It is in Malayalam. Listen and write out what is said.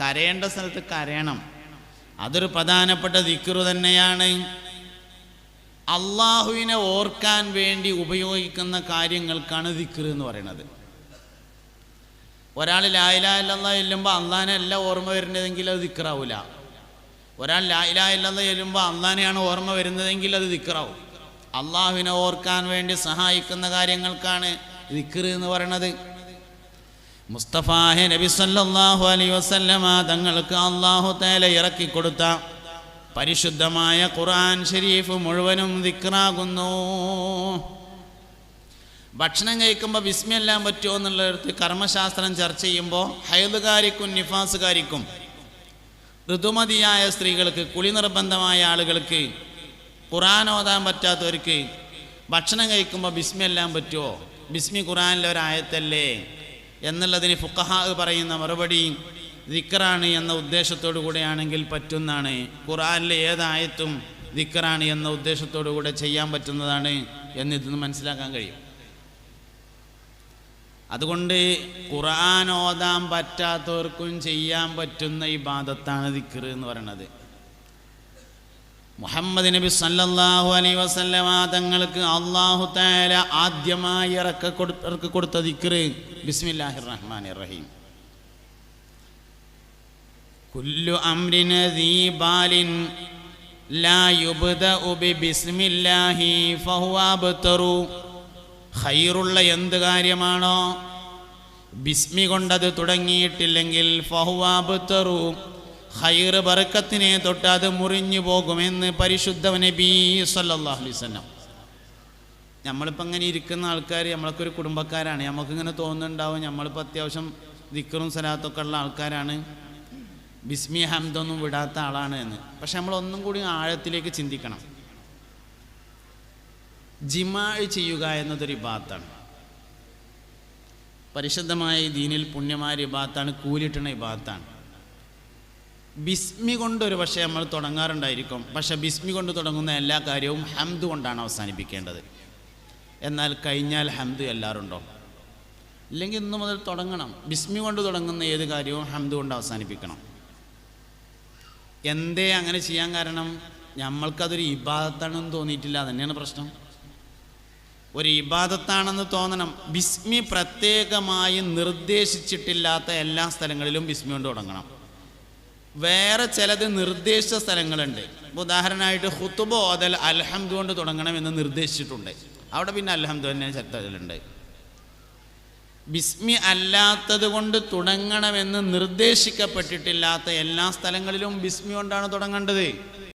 കരയേണ്ട സ്ഥലത്ത് കരയണം. അതൊരു പ്രധാനപ്പെട്ട ദിക്കുറു തന്നെയാണ്. അള്ളാഹുവിനെ ഓർക്കാൻ വേണ്ടി ഉപയോഗിക്കുന്ന കാര്യങ്ങൾക്കാണ് ദിക്റ് എന്ന് പറയുന്നത്. ഒരാൾ ലായിലായില്ലെന്ന ചെല്ലുമ്പോൾ അള്ളാഹിനെ അല്ല ഓർമ്മ വരുന്നതെങ്കിൽ അത് ദിക്റാവില്ല ഒരാൾ ലായിലായില്ലെന്ന ചെല്ലുമ്പോൾ അള്ളാഹിനെയാണ് ഓർമ്മ വരുന്നതെങ്കിൽ അത് ദിക്റാവും. അള്ളാഹുവിനെ ഓർക്കാൻ വേണ്ടി സഹായിക്കുന്ന കാര്യങ്ങൾക്കാണ് ദിക്റ് എന്ന് പറയുന്നത്. മുസ്തഫാഹെ നബി സല്ലാഹു അലൈഹി വസല്ലമ തങ്ങൾക്ക് അള്ളാഹു തേല ഇറക്കി കൊടുത്ത പരിശുദ്ധമായ ഖുർആൻ ഷരീഫ് മുഴുവനും ദിക്റാകുന്നു. ഭക്ഷണം കഴിക്കുമ്പോൾ വിസ്മയെല്ലാം പറ്റുമോ എന്നുള്ളിടത്ത് കർമ്മശാസ്ത്രം ചർച്ച ചെയ്യുമ്പോൾ ഹൈദുകാരിക്കും നിഫാസുകാരിക്കും ഋതുമതിയായ സ്ത്രീകൾക്ക് കുളി നിർബന്ധമായ ആളുകൾക്ക് ഖുറാൻ ഓതാൻ പറ്റാത്തവർക്ക് ഭക്ഷണം കഴിക്കുമ്പോൾ ബിസ്മിയെല്ലാം പറ്റുമോ? ബിസ്മി ഖുറാനിലെ ഒരായത്തല്ലേ? എന്നുള്ളതിന് ഫുക്കഹാ പറയുന്ന മറുപടി ദിക്കറാണ് എന്ന ഉദ്ദേശത്തോടു കൂടെയാണെങ്കിൽ പറ്റുന്നതാണ്. ഖുറാനിലെ ഏതായത്തും ദിക്കറാണ് എന്ന ഉദ്ദേശത്തോടു കൂടെ ചെയ്യാൻ പറ്റുന്നതാണ് എന്നിതിന് മനസ്സിലാക്കാൻ കഴിയും. അതുകൊണ്ട് ഖുർആൻ ഓതാൻ പറ്റാത്തവർക്കും ചെയ്യാൻ പറ്റുന്ന ഇബാദത്താണ് ദിക്കർ എന്ന് പറയുന്നത്. മുഹമ്മദ് നബി സല്ലല്ലാഹു അലൈ വസല്ലമ തങ്ങൾക്ക് അള്ളാഹു തആല ആദ്യമായി ഇറക്ക ഇറക്കി കൊടുത്ത ദിക്റ് ബിസ്മില്ലാഹിർ റഹ്മാൻ റഹീം കുല്ലു അംരിൻ ദീ ബാലിൻ ലാ യുബ്ദഉ ബി ബിസ്മില്ലാഹി ഫഹുവ അബ്തറു. ഖൈറുള്ള എന്ത് കാര്യമാണോ? ബിസ്മി കൊണ്ടത് തുടങ്ങിയിട്ടില്ലെങ്കിൽ ഫഹുവാബുത്തറു ഖൈർ ബർക്കത്തിനെ തൊട്ട് അത് മുറിഞ്ഞു പോകുമെന്ന് പരിശുദ്ധ നബി വസല്ലം. നമ്മളിപ്പോൾ ഇങ്ങനെ ഇരിക്കുന്ന ആൾക്കാർ നമ്മളൊക്കെ ഒരു കുടുംബക്കാരാണ്. നമുക്കിങ്ങനെ തോന്നുന്നുണ്ടാവും നമ്മളിപ്പോൾ അത്യാവശ്യം ദിക്കറും സലാത്തൊക്കെ ഉള്ള ആൾക്കാരാണ്. ബിസ്മി ഹംദൊന്നും വിടാത്ത ആളാണ് എന്ന്. പക്ഷെ നമ്മൾ ഒന്നും കൂടി ആഴത്തിലേക്ക് ചിന്തിക്കണം. ജിമാ ചെയ്യുക എന്നതൊരു ഇബാത്താണ് പരിശുദ്ധമായ ദീനിൽ പുണ്യമായ ഇബാത്താണ് കൂലിട്ടണ ഇബാത്താണ് ബിസ്മി കൊണ്ട് ഒരു പക്ഷേ നമ്മൾ തുടങ്ങാറുണ്ടായിരിക്കും. പക്ഷേ ബിസ്മി കൊണ്ട് തുടങ്ങുന്ന എല്ലാ കാര്യവും ഹംദ് കൊണ്ടാണ് അവസാനിപ്പിക്കേണ്ടത്. എന്നാൽ കഴിഞ്ഞാൽ ഹംദ് എല്ലാവരുണ്ടോ? ഇല്ലെങ്കിൽ ഇന്നു മുതൽ തുടങ്ങണം. ബിസ്മി കൊണ്ട് തുടങ്ങുന്ന ഏത് കാര്യവും ഹംദ് കൊണ്ട് അവസാനിപ്പിക്കണം. എന്തേ അങ്ങനെ ചെയ്യാൻ കാരണം? നമ്മൾക്കതൊരു ഇബാദത്താണെന്ന് തോന്നിയിട്ടില്ല. തന്നെയാണ് പ്രശ്നം. ഒരു ഇബാദത്താണെന്ന് തോന്നണം. ബിസ്മി പ്രത്യേകമായി നിർദ്ദേശിച്ചിട്ടില്ലാത്ത എല്ലാ സ്ഥലങ്ങളിലും ബിസ്മി കൊണ്ട് തുടങ്ങണം. വേറെ ചിലത് നിർദ്ദേശിച്ച സ്ഥലങ്ങളുണ്ട്. ഉദാഹരണമായിട്ട് ഹുത്തുബോ ഓതൽ അൽഹംദ് കൊണ്ട് തുടങ്ങണം എന്ന് നിർദ്ദേശിച്ചിട്ടുണ്ട്. അവിടെ പിന്നെ അൽഹംദ് തന്നെ ചർച്ചകളുണ്ട് ബിസ്മി അല്ലാത്തത് കൊണ്ട് തുടങ്ങണമെന്ന് നിർദ്ദേശിക്കപ്പെട്ടിട്ടില്ലാത്ത എല്ലാ സ്ഥലങ്ങളിലും ബിസ്മി കൊണ്ടാണ് തുടങ്ങേണ്ടത്.